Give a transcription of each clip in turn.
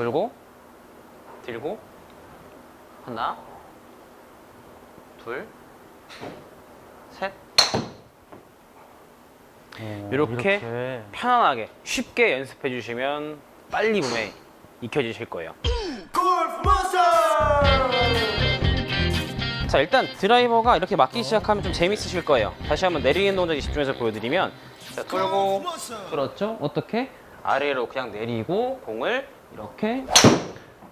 돌고 들고 하나 둘 셋. 어, 이렇게 편안하게 쉽게 연습해 주시면 빨리 몸에 익혀지실 거예요. 자 일단 드라이버가 이렇게 맞기 시작하면 좀 재밌으실 거예요. 다시 한번 내리는 동작에 집중해서 보여드리면 자 돌고 그렇죠. 어떻게 아래로 그냥 내리고 공을 이렇게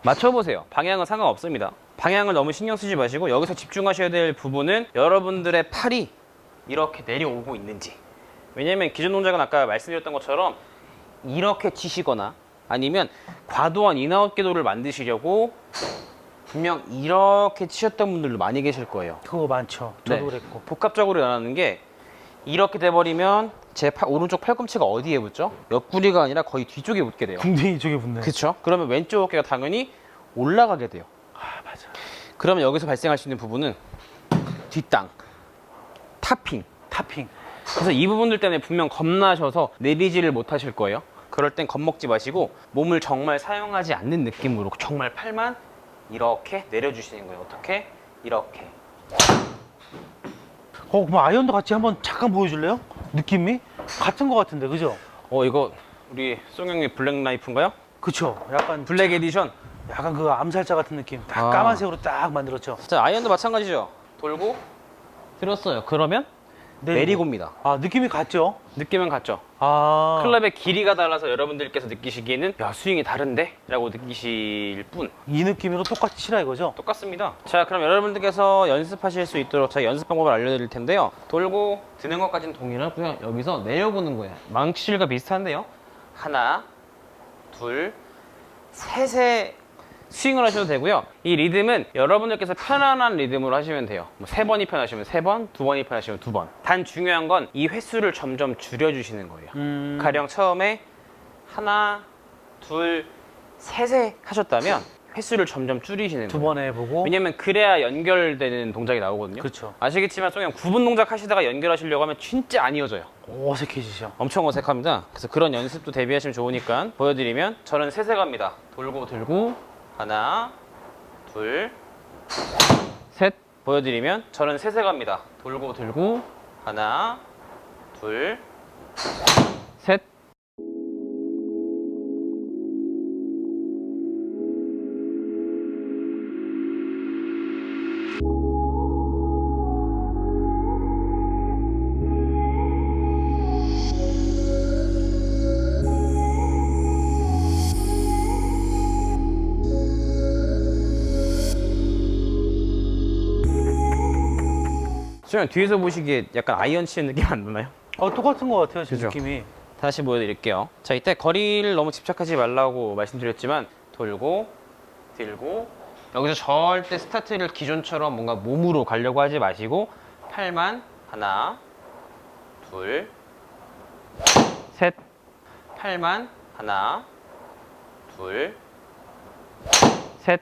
맞춰보세요. 방향은 상관없습니다. 방향을 너무 신경 쓰지 마시고 여기서 집중하셔야 될 부분은 여러분들의 팔이 이렇게 내려오고 있는지 왜냐면 기존 동작은 아까 말씀드렸던 것처럼 이렇게 치시거나 아니면 과도한 인아웃 궤도를 만드시려고 분명 이렇게 치셨던 분들도 많이 계실 거예요. 그거 많죠. 저도 네. 그랬고. 복합적으로 일어나는 게 이렇게 돼버리면 제 팔- 오른쪽 팔꿈치가 어디에 붙죠? 옆구리가 아니라 거의 뒤쪽에 붙게 돼요. 궁뎅이 쪽에 붙네. 그렇죠? 그러면 왼쪽 어깨가 당연히 올라가게 돼요. 아 맞아. 그러면 여기서 발생할 수 있는 부분은 뒷땅, 타핑. 타핑. 그래서 이 부분들 때문에 분명 겁나셔서 내리지를 못하실 거예요. 그럴 땐 겁먹지 마시고 몸을 정말 사용하지 않는 느낌으로 정말 팔만 이렇게 내려주시는 거예요. 어떻게? 이렇게. 어 그럼 아이언도 같이 한번 잠깐 보여줄래요? 느낌이 같은 거 같은데 그죠? 어 이거 우리 송영의 블랙 나이프인가요? 그쵸. 약간 블랙 에디션. 약간 그 암살자 같은 느낌. 딱 아. 까만색으로 딱 만들었죠. 자 아이언도 마찬가지죠. 돌고 들었어요. 그러면 내리고. 내리고입니다. 아 느낌이 같죠? 느낌은 같죠. 아 클럽의 길이가 달라서 여러분들께서 느끼시기에는 야 스윙이 다른데? 라고 느끼실 뿐 이 느낌으로 똑같이 치라 이거죠? 똑같습니다 자 그럼 여러분들께서 연습하실 수 있도록 제가 연습 방법을 알려드릴 텐데요 돌고 드는 것까지는 동일하고요 여기서 내려보는 거예요 망치질과 비슷한데요 하나 둘 셋에 스윙을 하셔도 되고요 이 리듬은 여러분들께서 편안한 리듬으로 하시면 돼요 뭐 세 번이 편하시면 세 번 두 번이 편하시면 두 번 단 중요한 건 이 횟수를 점점 줄여주시는 거예요 음. 가령 처음에 하나, 둘, 셋에 하셨다면 횟수를 점점 줄이시는 두 거예요. 번 해보고. 왜냐면 그래야 연결되는 동작이 나오거든요. 그렇죠. 아시겠지만 송영 구분 동작 하시다가 연결하시려고 하면 진짜 안 이어져요. 어색해지죠. 엄청 어색합니다. 그래서 그런 연습도 대비하시면 좋으니까 보여드리면 저는 셋에 갑니다. 돌고 들고 하나, 둘, 셋. 보여드리면 저는 셋에 갑니다. 돌고 들고. 하나, 둘, 셋 수영 뒤에서 보시기에 약간 아이언 치는 느낌 안 나나요? 어 똑같은 것 같아요 지금 그죠? 느낌이. 다시 보여드릴게요. 자, 이때 거리를 너무 집착하지 말라고 말씀드렸지만 돌고 들고 여기서 절대 스타트를 기존처럼 뭔가 몸으로 가려고 하지 마시고 팔만 하나 둘 셋 팔만 하나 둘 셋.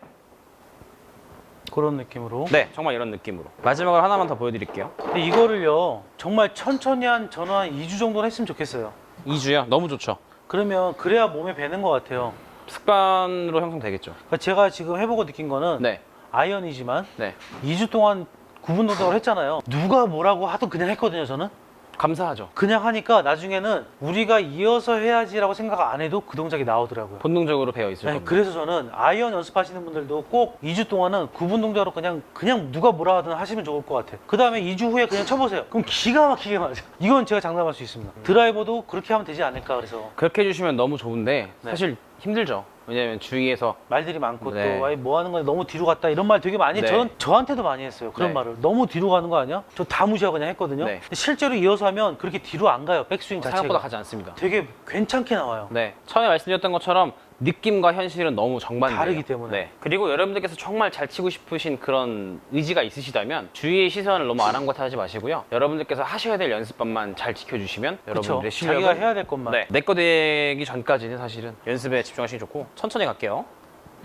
그런 느낌으로. 네, 정말 이런 느낌으로. 마지막으로 하나만 더 보여드릴게요. 근데 이거를요 정말 천천히 한 저는 한 2주 정도는 했으면 좋겠어요. 2주요. 너무 좋죠. 그러면 그래야 몸에 배는 것 같아요. 습관으로 형성되겠죠. 그러니까 제가 지금 해보고 느낀 거는 네, 아이언이지만 네. 2주 동안 구분 동작을 했잖아요. 누가 뭐라고 하도 그냥 했거든요, 저는. 감사하죠. 그냥 하니까 나중에는 우리가 이어서 해야지라고 생각 안 해도 그 동작이 나오더라고요. 본능적으로 배어 있을 네, 겁니다. 그래서 저는 아이언 연습하시는 분들도 꼭 2주 동안은 구분 동작으로 그냥 그냥 누가 뭐라 하든 하시면 좋을 것 같아요. 그 다음에 2주 후에 그냥 쳐보세요. 그럼 기가 막히게 맞아요. 이건 제가 장담할 수 있습니다. 드라이버도 그렇게 하면 되지 않을까 그래서 그렇게 해주시면 너무 좋은데 네. 사실 힘들죠. 왜냐면 주위에서 말들이 많고 네. 또 아이 뭐 하는 거야 너무 뒤로 갔다 이런 말 되게 많이 네. 저는 저한테도 많이 했어요 그런 네. 말을 너무 뒤로 가는 거 아니야? 저 다 무시하고 그냥 했거든요. 네. 근데 실제로 이어서 하면 그렇게 뒤로 안 가요 백스윙 자체가 생각보다 가지 않습니다. 되게 괜찮게 나와요. 네, 처음에 말씀드렸던 것처럼 느낌과 현실은 너무 정반대예요. 다르기 때문에. 네. 그리고 여러분들께서 정말 잘 치고 싶으신 그런 의지가 있으시다면 주위의 시선을 너무 아랑곳하지 마시고요. 여러분들께서 하셔야 될 연습법만 잘 지켜주시면. 여러분들의 실력은 자기가 해야 될 것만. 네, 내거 되기 전까지는 사실은 연습에 집중하시기 좋고 천천히 갈게요.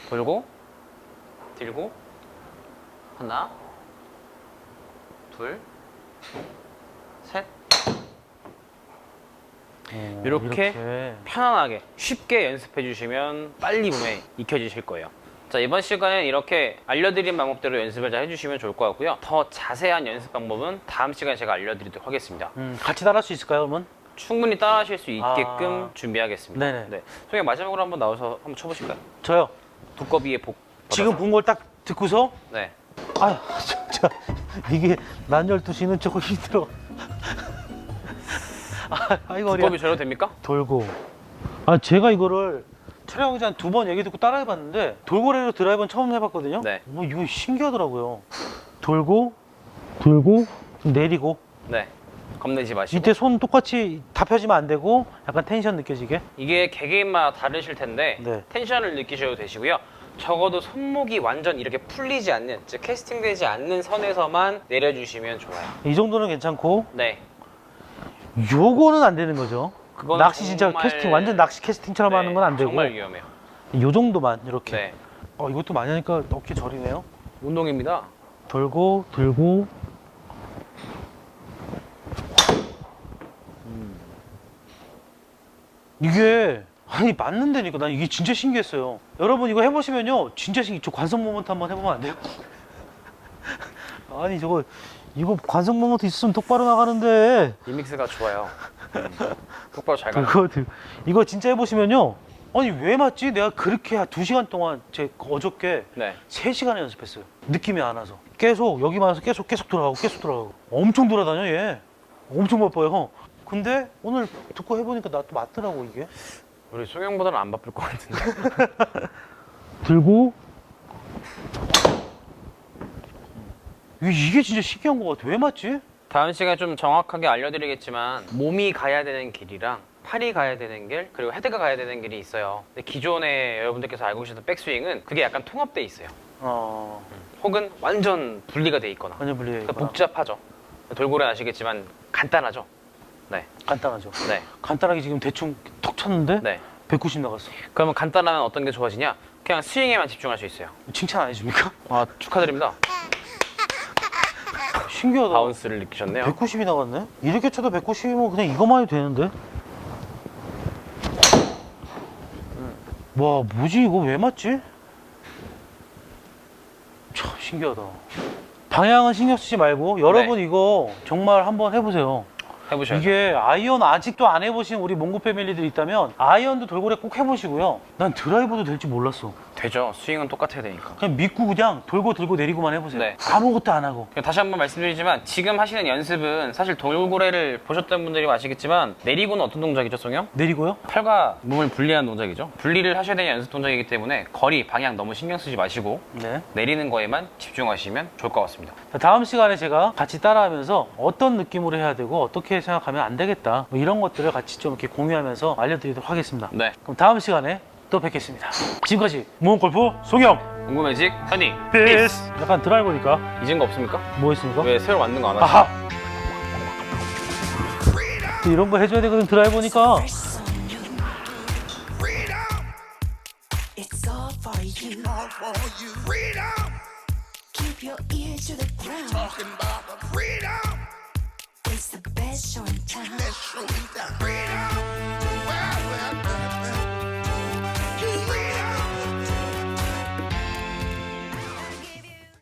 돌고 들고 하나 둘 셋. 어, 이렇게 편안하게 쉽게 연습해 주시면 빨리 몸에 익혀지실 거예요. 자 이번 시간엔 이렇게 알려드린 방법대로 연습을 잘 해주시면 좋을 것 같고요. 더 자세한 연습 방법은 다음 시간에 제가 알려드리도록 하겠습니다. 음, 같이 따라할 수 있을까요, 그러면? 충분히 따라하실 수 있게끔 아. 준비하겠습니다. 네네. 네. 소영 마지막으로 한번 나와서 한번 쳐보실까요? 저요. 두꺼비의 복. 지금 본 걸 딱 듣고서 네. 아휴, 진짜 이게 난 12시는 조금 힘들어. 아, 아이고 어려. 두꺼비 절로 됩니까? 돌고. 아, 제가 이거를 촬영하기 전에 두 번 얘기 듣고 따라해봤는데 돌고래로 드라이브는 처음 해봤거든요. 네. 뭐 이거 신기하더라고요. 돌고, 돌고, 좀 내리고. 네. 겁내지 마시고. 이때 손 똑같이 다 펴지면 안 되고 약간 텐션 느껴지게. 이게 개개인마다 다르실 텐데 네. 텐션을 느끼셔도 되시고요. 적어도 손목이 완전 이렇게 풀리지 않는, 즉 캐스팅되지 않는 선에서만 내려주시면 좋아요. 이 정도는 괜찮고 네. 요거는 안 되는 거죠. 그거는 낚시 진짜 정말- 캐스팅 완전 낚시 캐스팅처럼 하는 건 안 되고 정말 위험해요. 요 정도만 이렇게. 네. 어 이것도 많이 하니까 어깨 저리네요. 운동입니다. 돌고 들고 이게 아니 맞는다니까 난 이게 진짜 신기했어요 여러분 이거 해보시면요 진짜 신기 저 관성 모먼트 한번 해보면 안 돼요? 아니 저거 이거 관성 모먼트 있으면 똑바로 나가는데 리믹스가 좋아요. 음. 똑바로 잘 가요. 그거 들- 이거 진짜 해보시면요 아니 왜 맞지? 내가 그렇게 한두 시간 동안 제 어저께 네. 3시간을 연습했어요. 느낌이 안 와서. 계속 여기만 와서 계속 계속 돌아가고 계속 돌아가고. 엄청 돌아다녀 얘. 엄청 바빠요. 근데 오늘 듣고 해보니까 나 또 맞더라고 이게. 우리 송영보다는 안 바쁠 것 같은데. 들고 이게, 진짜 신기한 것 같아. 왜 맞지? 다음 시간에 좀 정확하게 알려드리겠지만 몸이 가야 되는 길이랑 팔이 가야 되는 길 그리고 헤드가 가야 되는 길이 있어요. 근데 기존에 여러분들께서 알고 계셨던 백스윙은 그게 약간 통합돼 있어요. 어 혹은 완전 분리가 돼 있거나 완전 분리해 그러니까. 복잡하죠. 돌고래 아시겠지만 간단하죠. 네, 간단하죠. 네, 간단하게 지금 대충 톡 쳤는데 네. 190 나갔어. 그러면 간단하면 어떤 게 좋아지냐? 그냥 스윙에만 집중할 수 있어요. 칭찬 안 해줍니까? 아 축하드립니다. 신기하다. 바운스를 느끼셨네요. 190이 나갔네? 이렇게 쳐도 190이면 그냥 이것만 해도 되는데? 와, 뭐지? 이거 왜 맞지? 참, 신기하다. 방향은 신경 쓰지 말고, 여러분 이거 정말 한번 해보세요. 해보셔야죠. 이게 아이언 아직도 안 해보신 우리 몽고 패밀리들 있다면, 아이언도 돌고래 꼭 해보시고요. 난 드라이버도 될지 몰랐어. 되죠. 스윙은 똑같아야 되니까. 그냥 믿고 그냥 돌고 들고 내리고만 해보세요. 네. 아무것도 안 하고. 다시 한번 말씀드리지만 지금 하시는 연습은 사실 돌고래를 보셨던 분들이 아시겠지만 내리고는 어떤 동작이죠, 송영? 내리고요. 팔과 몸을 분리한 동작이죠. 분리를 하셔야 되는 연습 동작이기 때문에 거리, 방향 너무 신경 쓰지 마시고 네. 내리는 거에만 집중하시면 좋을 것 같습니다. 자, 다음 시간에 제가 같이 따라하면서 어떤 느낌으로 해야 되고 어떻게 생각하면 안 되겠다 뭐 이런 것들을 같이 좀 이렇게 공유하면서 알려드리도록 하겠습니다. 네. 그럼 다음 시간에 또 뵙겠습니다. 지금까지 모험골프 송영 궁금해직 현이 피스 약간 드라이 보니까 잊은 거 없습니까? 뭐 있습니까? 왜 새로 만든 거 안 하세요? 아하 이런 거 해줘야 되거든 드라이 보니까 It's all for you. All for you. Freedom. Keep your ear to the ground. Talking about the freedom. It's the best show in town. Best show in town. Freedom. Well, well, well.